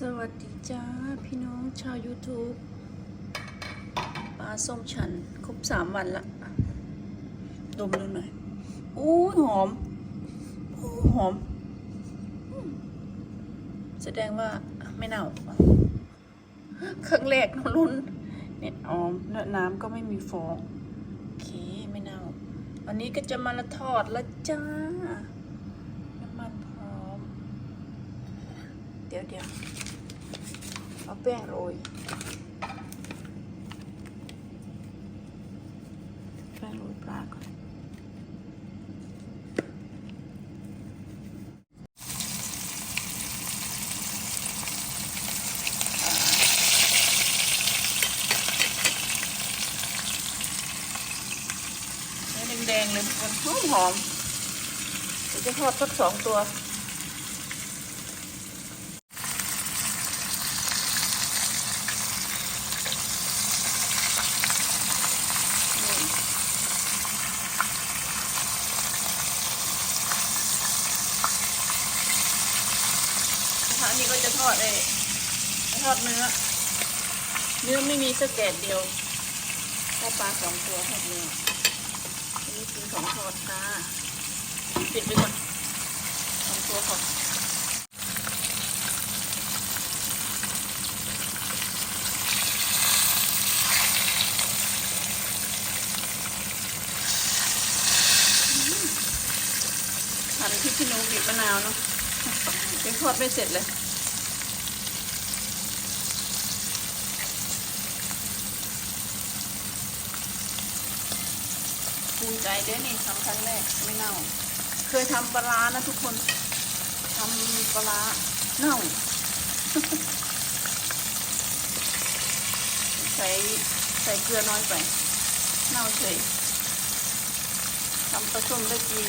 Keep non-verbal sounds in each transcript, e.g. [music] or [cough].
สวัสดีจ้า พี่น้องชาว YouTube ปลาส้มฉัน ครบสามวันละ ดมดูหน่อยอู้หอมอู้หอมอืมแสดงว่าไม่เน่าครั้งแรกน้ำรุนเนี่ยอ๋อน้ำก็ไม่มีฟองโอเคไม่เน่า วันนี้ก็จะมาละทอดล้วจ้าน้ำมันพร้อม เดี๋ยวเดี๋ยว เอาแป้งโรยแป้งโรยปลาก่อนแดงๆเลยมันหอมหอมเดี๋ยวจะทอดสักสองตัว นะคะ อันนี้ก็จะทอดเองทอดเนื้อ เนื้อไม่มีสักแกดเดียวถ้าปลาสองตัวทอดเนื้ออันนี้คือของทอดค่ะปิดไปก่อนสองตัวก่อนหั่นพริกขี้หนูบีบมะนาวเนาะยังทอดไม่เสร็จเลย ภูมิใจเด้อนี่ทำครั้งแรกไม่เน่า เคยทำปลาร้านะทุกคนทำปลาร้าเน่า ใส่ใส่เกลือน้อยไป เน่าเฉยทำปลาส้มได้กิน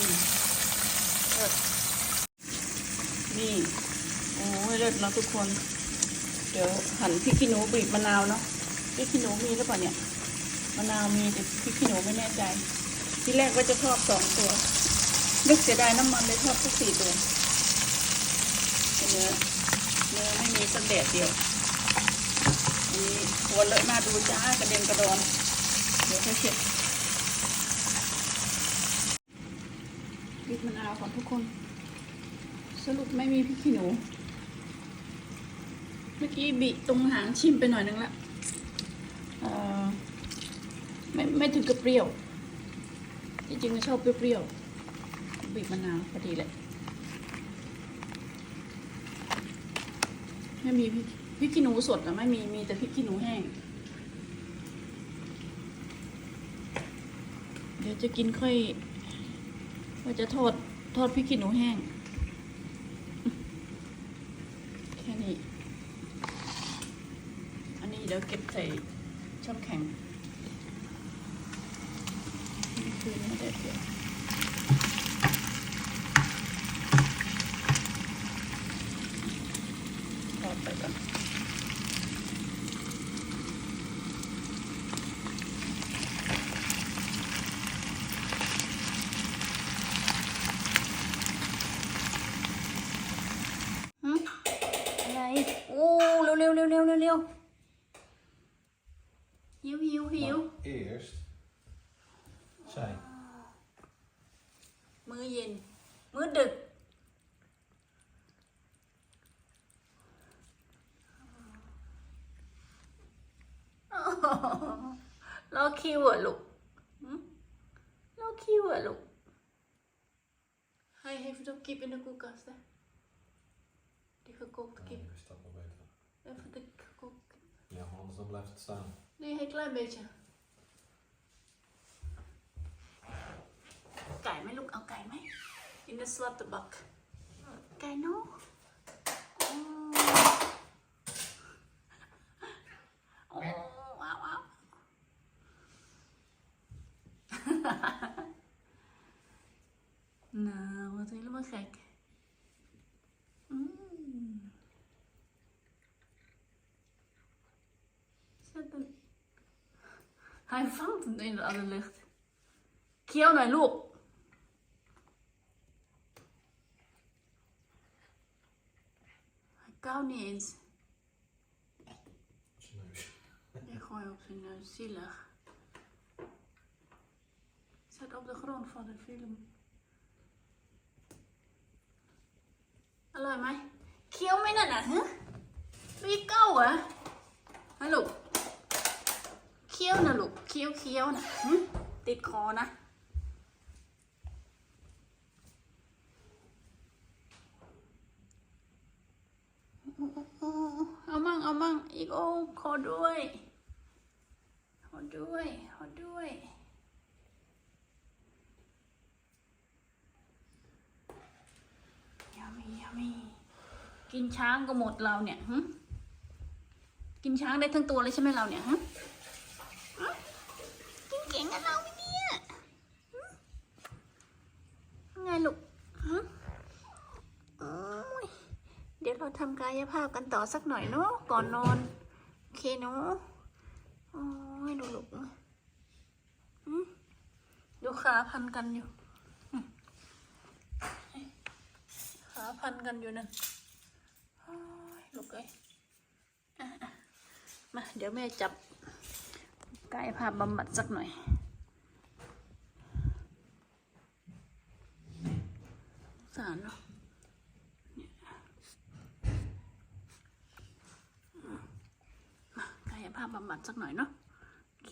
เลิศนี่โอ้ยเลิศเนาะทุกคน เดี๋ยวหั่นพริกขี้หนูบีบมะนาวเนาะพริกขี้หนูมีหรือเปล่าเนี่ยมะนาวมีแต่พริกขี้หนูไม่แน่ใจ ที่แรกว่าจะทอดสองตัวนึกเสียดายน้ำมันเลยทอดสักสี่ตัวเนื้อเนื้อไม่มีสักแดดเดียวอันนี้หัวเลอะหน้าดูจ้ากระเด็นกระดอนเดี๋ยวค่อยเช็ดบีบมะนาวก่อนทุกคน สรุปไม่มีพริกขี้หนู เมื่อกี้บิตรงหางชิมไปหน่อยนึงละเอ่อไม่ไม่ถึงกับเปรี้ยว จริงๆชอบเปรี้ยวๆบีบมะนาวพอดีเลยไม่มีพริกพริกขี้หนูสดอะไม่มีมีแต่พริกขี้หนูแห้ง เดี๋ยวจะกินค่อยว่าจะทอดทอดพริกขี้หนูแห้ง แค่นี้ อันนี้เดี๋ยวเก็บใส่ช่องแข็ง นี่คือเนื้ อแดดเดียวทอดไปก่อนฮะอะไรโอ้เร็วเร็วเร็วเร็วเร็วเร็วหิวหิวหิว Maar eerst zij. มื้อเย็น มื้อดึกรอคิวเหรอลูกหึรอคิวเหรอลูก Hij heeft ook kip in de koelkast, hè? Die gekookte Ja, kip. nu is dat wel beter. Even de gekookte kip. Ja, maar anders dan blijft het staan. Nee, een klein beetje. ไก่ไหมลูก เอาไก่ไหม in the slaughterbuck [laughs] ไก่เนาะอ๋อโอ้ว้าวว้าว nou, wat helemaal gek. Mm. Zet hem. Hij vangt hem in de alle lucht. Kiona, loop. kauw niet eens. Op zijn. [laughs] Ik gooi op zijn neus, zielig. Zit op de grond van de film. Hallo, mij. Kieuw me nou nana, hè? Wil je kauw, hè? Hallo. Kieuw na, nou, look. kieuw. kill na. Nou. Hm? Dit gewoon. เอามั่งเอามั่งอีกโอ้ขอด้วย ขอด้วย ขอด้วย ยามียามีกินช้างก็หมดเราเนี่ยหึกินช้างได้ทั้งตัวเลยใช่ไหมเราเนี่ยฮะฮะกินเก่งกันเราไหมเนี่ยหึไงลูกฮะโอ้ย เราทำกายภาพกันต่อสักหน่อยเนาะก่อนนอน โอเคเนาะโอ้ยดูลูกอืมดูขาพันกันอยู่ ขาพันกันอยู่นั่นลูกเอ้ยมา เดี๋ยวแม่จับกายภาพบำบัดสักหน่อยสารเนาะ กายภาพบำบัดสักหน่อยเนาะโอเค